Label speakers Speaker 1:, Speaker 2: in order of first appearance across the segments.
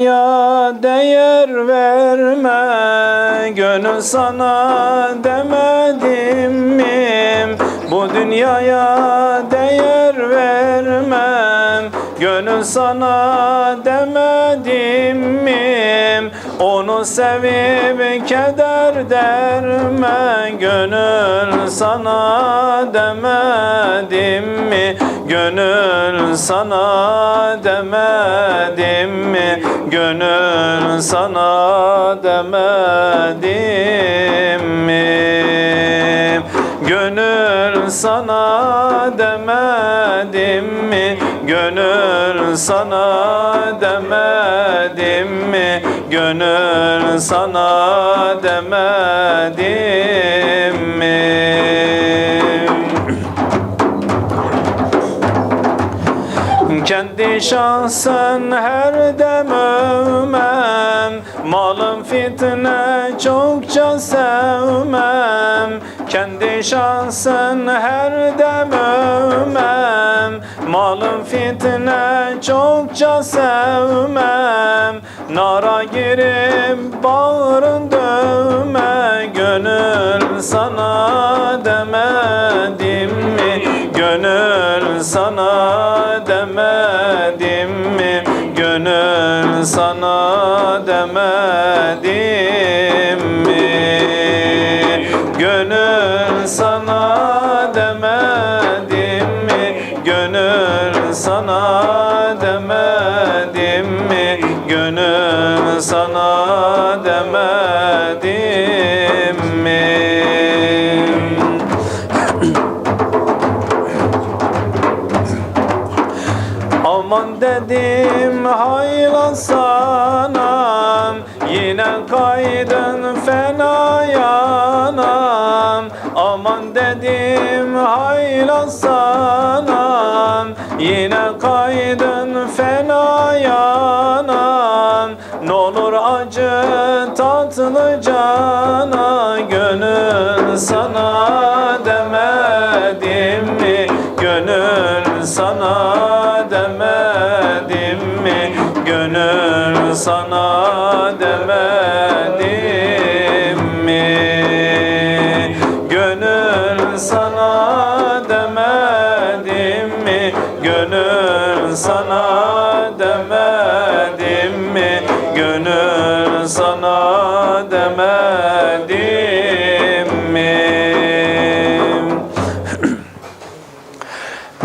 Speaker 1: Ya değer verme Gönül sana demedim mi Bu dünyaya değer vermem Gönül sana demedim mi Onu sevip keder derme Gönül sana mi Gönül sana demedim mi? Gönül sana demedim mi? Gönül sana demedim mi? Gönül sana demedim mi? Gönül sana demedim Şahsen her dem övmem Malım fitne çokça sevmem. Kendi şahsen her dem övmem Malım fitne çokça sevmem. Nara girip bağrın dövme mi Gönül sana demedim mi? Gönül sana demedim mi? Gönül sana demedim mi? Gönül sana demedim Aman dedim hayla sana Yine kaydın fena yanam. Aman dedim hayla sana Yine kaydın fena yanam. N'olur acı tatlı cana Gönül sana demedim mi? Gönül sana sana demedim mi? Gönül sana demedim mi? Gönül sana demedim mi? Gönül sana demedim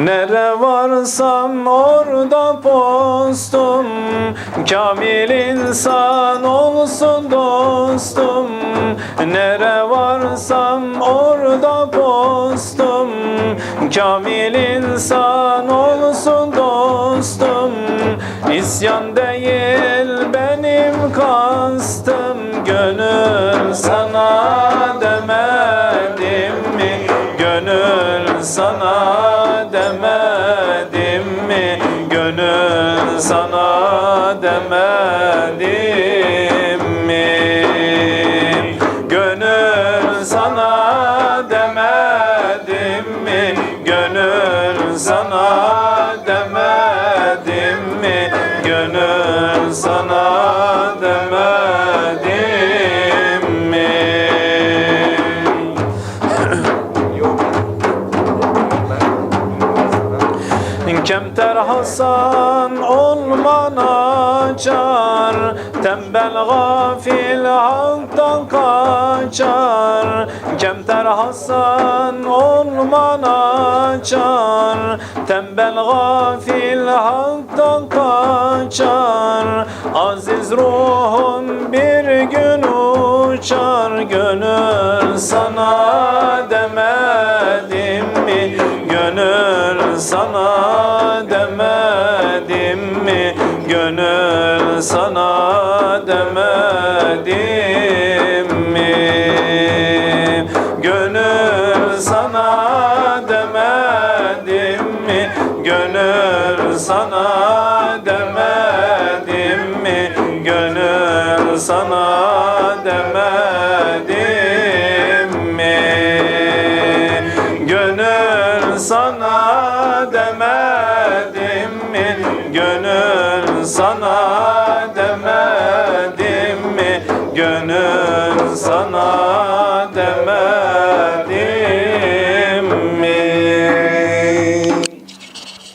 Speaker 1: Nere varsam orada postum. Kamil insan olsun dostum. Nere varsam orada postum. Kamil insan olsun dostum. İsyan değil benim kastım. Gönül Kemter Hasan olman açar Tembel gafil haktan kaçar. Kemter Hasan olman açar Tembel gafil haktan kaçar sana Gönül sana